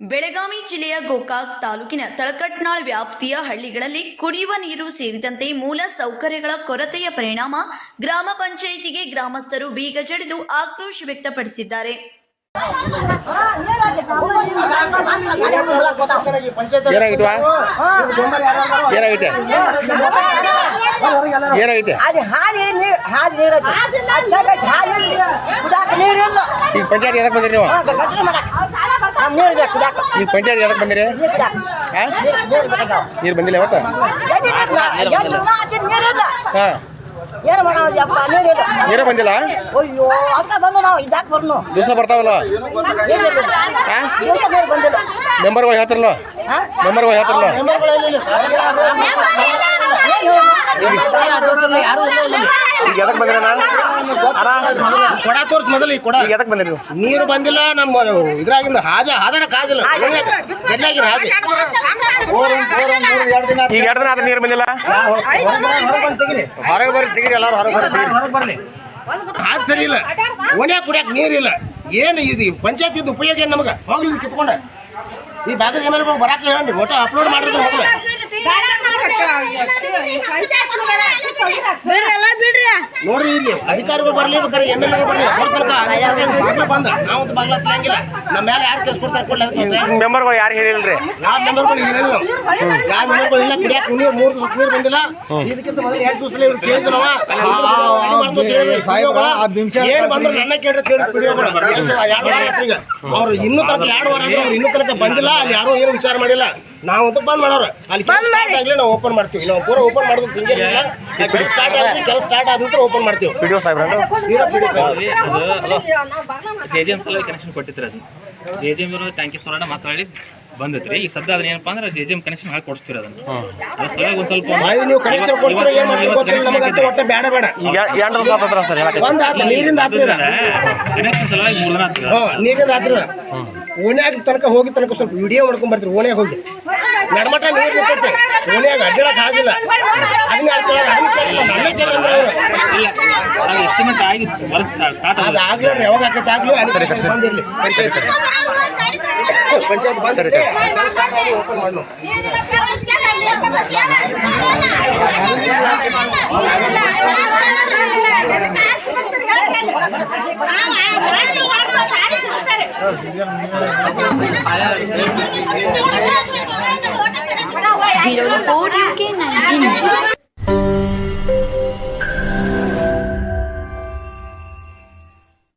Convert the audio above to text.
ಬೆಳಗಾವಿ ಜಿಲ್ಲೆಯ ಗೋಕಾಕ್ ತಾಲೂಕಿನ ತಳಕಟ್ನಾಳ್ ವ್ಯಾಪ್ತಿಯ ಹಳ್ಳಿಗಳಲ್ಲಿ ಕುಡಿಯುವ ನೀರು ಸೇರಿದಂತೆ ಮೂಲ ಸೌಕರ್ಯಗಳ ಕೊರತೆಯ ಪರಿಣಾಮ ಗ್ರಾಮ ಪಂಚಾಯಿತಿಗೆ ಗ್ರಾಮಸ್ಥರು ಬೀಗ ಜಡಿದು ಆಕ್ರೋಶ ವ್ಯಕ್ತಪಡಿಸಿದ್ದಾರೆ. ಈಗ ಪಂಚಾಯತ್ ಈಗ ಪಂಚಾಯತ್ ಎದಕ್ಕೆ ಬಂದಿರಿ ಹಾ ನೀರ್- ಬಂದಿಲ್ಲ ಯಾವತ್ತ. ಹಾ. ನೀರೇ ಬಂದಿಲ್ಲ ಅಯ್ಯೋ ಅದಕ್ಕ ಬಂದು ನಾವು ಇದಾಕ್ ಬರ್ನು ದಿವಸ ಬರ್ತಾವಲ್ಲ ಹಾ ದಿವಸ ನೀರು ಬಂದಿಲ್ಲ ಮೆಂಬರ್ಗಳು ಹೇಳ್ತಾರಲ್ಲ ಹಾ? ಮೆಂಬರ್ಗಳು ಹೇಳ್ತಾರಲ್ಲ ಈಗ ಎದಕ್ಕೆ ಬಂದಿರ. ಕೊಡ ತೋರ್ಸ್ ಮೊದಲು ಈ ಕೊಡ. ಎದಕ್ ಬಂದಿರಿ ನೀವು ನೀರು ಬಂದಿಲ್ಲ ನಮ್ಮ ಇದ್ರಾಗಿಂದ ಹಾಜ ಹಾದಣ ಆಗಿಲ್ಲ ಗೆಲ್ಲಾಗಿನ ಹಾದಿ. ಈಗ ಎರಡು ದಿನ ಆದ ನೀರು ಬಂದಿಲ್ಲ? ಹೊರಗೆ ಬರ್ರಿ ತೆಗಿರಿ ಎಲ್ಲಾರು ಹೊರಗೆ ಬರ್ರಿ ಹಾದ್ ಸರಿ ಇಲ್ಲ. ಓಣ್ಯಾಗ ಕುಡಿಯಾಕ ನೀರಿಲ್ಲ ಏನು ಇದು ಪಂಚಾಯತ್ ಇದು ಉಪಯೋಗ ಏನು ನಮಗೆ? ಹೋಗ್ಲಿ ಕಿತ್ಕೊಂಡ. ಈ ಭಾಗದ ಮೇಲೆ ಹೋಗಿ ಬರಾಕ ಹೇಳಿ ಫೋಟೋ ಅಪ್ಲೋಡ್ ಮಾಡಿದ್ರೆ ಮೊದಲು ನೋಡ್ರಿ ಇಲ್ಲಿ ಅಧಿಕಾರಿಗಳು ಬರ್ಲಿ ಬೇಕಾರೆ ಎಂ ಎಲ್ ಎ ಬರ್ಲಿ. ಅವ್ರ ತನಕ ಬಾಗ್ಲ ಬಂದ ನಾವು ಒಂದು ಬಾಗ್ಲ ಹತ್ತಂಗಿಲ್ಲ. ನಮ್ಮ ಮೇಲೆ ಯಾರು ಕೇಸ್ ಕೊಡ್ತಾರೆ ಕೊಡ್ಲಿ ಅದಕ್ಕೆ ಮೆಂಬರ್ಗಳು ಯಾರು ಹೇಳಿಲ್ರಿ? ಯಾವ ಮೆಂಬರ್ಗಳು ಏನಿಲ್ಲ ಯಾವ ಮೆಂಬರ್ಗಳು ಇಲ್ಲ ಕುಡಿಯಾಕ ನೀರು ಮೂರು ದಿವಸ ನೀರು ಬಂದಿಲ್ಲ. ಇದಕ್ಕಿಂತ ಮೊದಲು ಎರಡು ದಿವಸದಲ್ಲಿ ಇವ್ರು ಕೇಳಿದ್ರು ನಾವು ಏನು ಬಂದ್ರು ನನ್ನ ಕೇಳ್ರಿ ಕೇಳಿ ಕುಡಿಯೋಗಳು ಎಷ್ಟು ಎರಡು ವಾರ ಅವ್ರು ಇನ್ನೂ ತನಕ ಎರಡು ವಾರ ಅಂದ್ರೆ ಅವ್ರು ಇನ್ನೂ ತನಕ ಬಂದಿಲ್ಲ ಅಲ್ಲಿ ಯಾರು ಏನು ವಿಚಾರ ಮಾಡಿಲ್ಲ. ನಾವು ಅಂತ ಬಂದ್ ಮಾಡೋರು. ಅಲ್ಲಿ ಕೆಲಸ ಸ್ಟಾರ್ಟ್ ಆಗಲಿ ನಾವು ಓಪನ್ ಮಾಡ್ತೀವಿ. ನಾವು ಪೂರ ಓಪನ್ ಮಾಡೋದು ಸ್ಟಾರ್ಟ್ ಆಗಿ ಕೆಲಸ ಸ್ಟಾರ್ಟ್ ಆದ ನಂತರ ಓಪನ್ ಮಾಡ್ತೀವಿ. ಸಾಹೇಬ್ರ. ಜೆ ಜೆ ಎಂ ಸಲ ಕನೆಕ್ಷನ್ ಕೊಟ್ಟಿದ್ರಿ ಅದು. ಜೆ ಜೆ ಎಂ ಟ್ಯಾಂಕಿ ಸೋಲಾಡ ಮಾತಾಡಿ ಬಂದೈತ್ರಿ ಈಗ ಸದ್ಯ ಅದ್ರ ಏನಪ್ಪ ಅಂದ್ರೆ ಜೆ ಜೆ ಎಂ ಕನೆಕ್ಷನ್ ಹಾಕಿ ಕೊಡ್ಸ್ತೀರಿ ಅದನ್ನ. ಅದ್ರ ಸಲುವಾಗಿ ಒಂದ್ ಸ್ವಲ್ಪ ನೀವು ಕನೆಕ್ಷನ್ ಕೊಡ್ತೀರೋ ಏನು ಗೊತ್ತಿಲ್ಲ. ಒಟ್ಟೆ ಬೇಡ ಬೇಡ ಈಗ ಎರಡು ದಿವಸ ಆತದ್ರ ಸರ್ ಹೇಳಕ್ಕೆ ಒಂದ್ ಆತು ನೀರಿಂದ ಆತ್ರಿ ಕನೆಕ್ಷನ್ ಸಲುವಾಗಿ ಮೂರ್ ದಿನ ಆಗ್ತದೆ ಹಾ ನೀರಿಂದ ಆತ್ರಿ ಓಣ್ಯಾಗ ತನಕ ಹೋಗಿ ತನಕ ಸ್ವಲ್ಪ ವಿಡಿಯೋ ಮಾಡ್ಕೊಂಡ್ ಬರ್ತೀರಿ. ಓಣ್ಯಾಗ ಹೋಗಿ. ನಡ್ಮಟ ನೀರು ನಿಂತೈತೆ. ಓಣಿಯಾಗ ಅಡ್ಡಾಡಕ್ ಆಗಿಲ್ಲ. ಅದನ್ನ ಕೇಳಾರ? ಅದನ್ನ ಕೇಳಿಲ್ಲ. ನನ್ನೇ ಕೇಳಂದ್ರೆ ಅವ್ರು. ಇಲ್ಲ. ನಾವು ಎಸ್ಟಿಮೇಟ್ ಆಗಿ ವರ್ಕ್ ಸ್ಟಾರ್ಟ್ ಅದು ಆಗ್ಲಿ ಅವ್ರು ಯಾವಾಗ ಆಕೈತೆ ಆಗ್ಲಿ ಅಲ್ಲಿ ಬಂದಿರ್ಲಿ. ಪಂಚಾಯತ್ ಓಪನ್ ಮಾಡಿ বিরল কোড ইউকে নাইনটিন